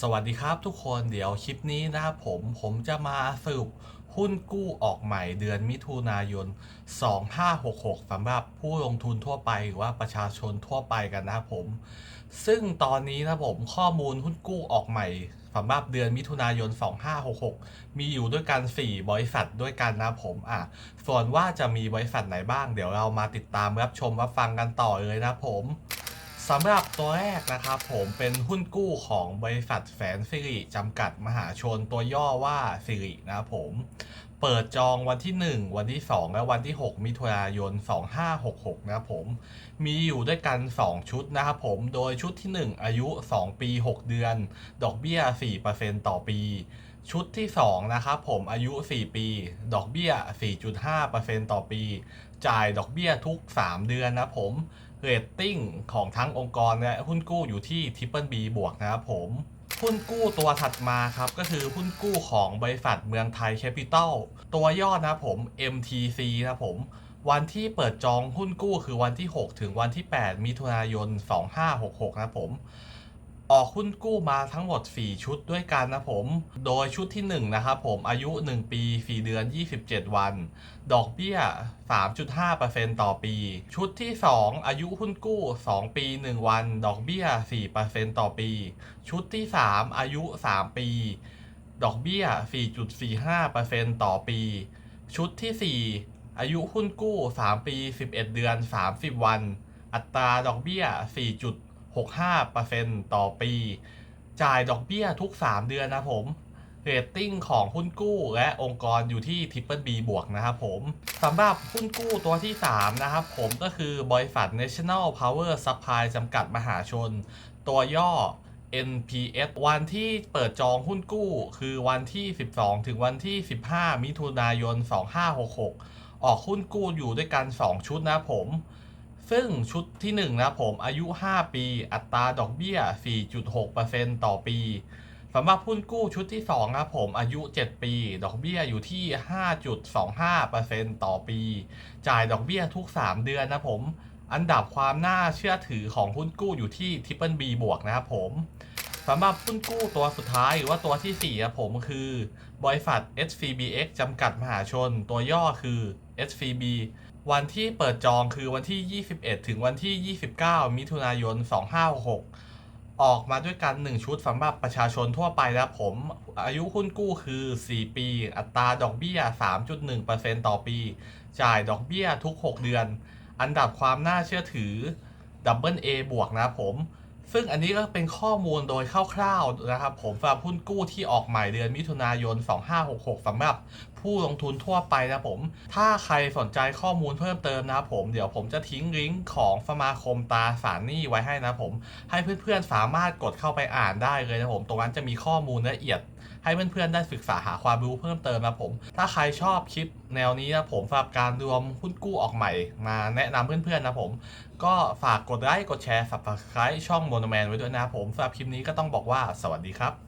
สวัสดีครับทุกคนเดี๋ยวคลิปนี้นะครับผมผมจะมาสรุปหุ้นกู้ออกใหม่เดือนมิถุนายน 2566สำหรับผู้ลงทุนทั่วไปหรือว่าประชาชนทั่วไปกันนะครับผม ซึ่งตอนนี้นะผมข้อมูลหุ้นกู้ออกใหม่สำหรับเดือนมิถุนายน 2566 มีอยู่ด้วยกัน 4 บริษัทด้วยกันนะครับผมอะส่วนว่าจะมีบริษัทไหนบ้าง เดี๋ยวเรามาติดตามรับชมรับฟังกันต่อเลยนะครับผม สำหรับตัวแรกนะครับผมเป็นหุ้นกู้ของบริษัทแสนสิริจำกัดมหาชนตัวย่อว่าสิรินะครับผม เปิดจองวันที่ 1 วันที่ 2 และวันที่ 6 มิถุนายน 2566 นะครับผม มีอยู่ด้วยกัน 2 ชุดนะครับผม โดยชุดที่ 1 อายุ 2 ปี 6 เดือน ดอกเบี้ย 4%ต่อปี ชุดที่ 2 นะครับผมอายุ 4 ปี ดอกเบี้ย 4.5%ต่อปี จ่ายดอกเบี้ยทุก 3 เดือนนะครับผม เรตติ้งของทั้งองค์กรและหุ้นกู้อยู่ที่ Triple B บวกนะครับผม หุ้นกู้ตัวถัดมาครับ ก็คือหุ้นกู้ของบริษัทเมืองไทยแคปิตอลตัวย่อนะผม MTC นะผม วันที่เปิดจองหุ้นกู้คือวันที่ 6 ถึงวันที่ 8 มิถุนายน 2566 นะผม ออกหุ้นกู้มาทั้งหมด 4 ชุดด้วยกันนะผม โดยชุดที่1นะครับผมอายุ 1 ปี 4 เดือน 27 วัน ดอกเบี้ย 3.5%ต่อปี ชุดที่ 2 อายุหุ้นกู้ 2 ปี 1 วัน ดอกเบี้ย 4%ต่อปี ชุดที่ 3 อายุ 3 ปี ดอกเบี้ย 4.45%ต่อปี ชุดที่ 4 อายุหุ้นกู้ 3 ปี 11 เดือน 30 วัน อัตราดอกเบี้ย 65%ต่อปี จ่ายดอกเบี้ยทุก 3 เดือนนะผมเรตติ้งของหุ้นกู้และองค์กรอยู่ที่ Triple B บวกนะครับผมสำหรับหุ้นกู้ตัวที่ 3 นะครับผมก็คือบริษัท National Power Supply จำกัดมหาชน ตัวย่อ NPS วันที่เปิดจองหุ้นกู้ คือวันที่ 12 ถึงวันที่ 15 มิถุนายน 2566 ออกหุ้นกู้อยู่ด้วยกัน 2 ชุดนะผม ซึ่งชุดที่1นะผมอายุ 5 ปี อัตราดอกเบี้ย 4.6%ต่อปีสำหรับหุ้นกู้ชุดที่2นะครับผมอายุ 7 ปี ดอกเบี้ยอยู่ที่ 5.25%ต่อปี จ่ายดอกเบี้ยทุก 3 เดือนนะผม อันดับความน่าเชื่อถือของหุ้นกู้อยู่ที่ Triple B บวกนะครับผมสำหรับหุ้นกู้ตัวสุดท้ายหรือว่าตัวที่4ครับผมคือบริษัท SCBX จำกัดมหาชน ตัวย่อคือ SCB วันที่เปิดจองคือวันที่ 21 ถึงวันที่ 29 มิถุนายน 2566 ออกมาด้วยกัน 1 ชุดสำหรับประชาชนทั่วไปนะผม อายุหุ้นกู้คือ 4 ปี อัตราดอกเบี้ย 3.1%ต่อปี จ่ายดอกเบี้ยทุก 6 เดือน อันดับความน่าเชื่อถือ Double A บวกนะผม ซึ่งอันนี้ก็เป็นข้อมูลโดยคร่าวๆนะครับ ผมสำหรับหุ้นกู้ที่ออกใหม่เดือนมิถุนายน 2566สำหรับผู้ลงทุนทั่วไปนะผม ถ้าใครสนใจข้อมูลเพิ่มเติมนะครับผม เดี๋ยวผมจะทิ้งลิงก์ของสมาคมตาสารหนี้ไว้ให้นะผม ให้เพื่อนๆสามารถกดเข้าไปอ่านได้เลยนะผม ตรงนั้นจะมีข้อมูลละเอียด ให้เพื่อนๆได้ศึกษาหาความรู้เพิ่มเติมนะผม ถ้าใครชอบคลิปแนวนี้นะผมสำหรับการรวมหุ้นกู้ออกใหม่ มาแนะนำเพื่อนๆนะผม ก็ฝากกดไลค์กดแชร์ subscribe ช่องโมโนแมนไว้ด้วยนะผมสำหรับคลิปนี้ก็ต้องบอกว่าสวัสดีครับ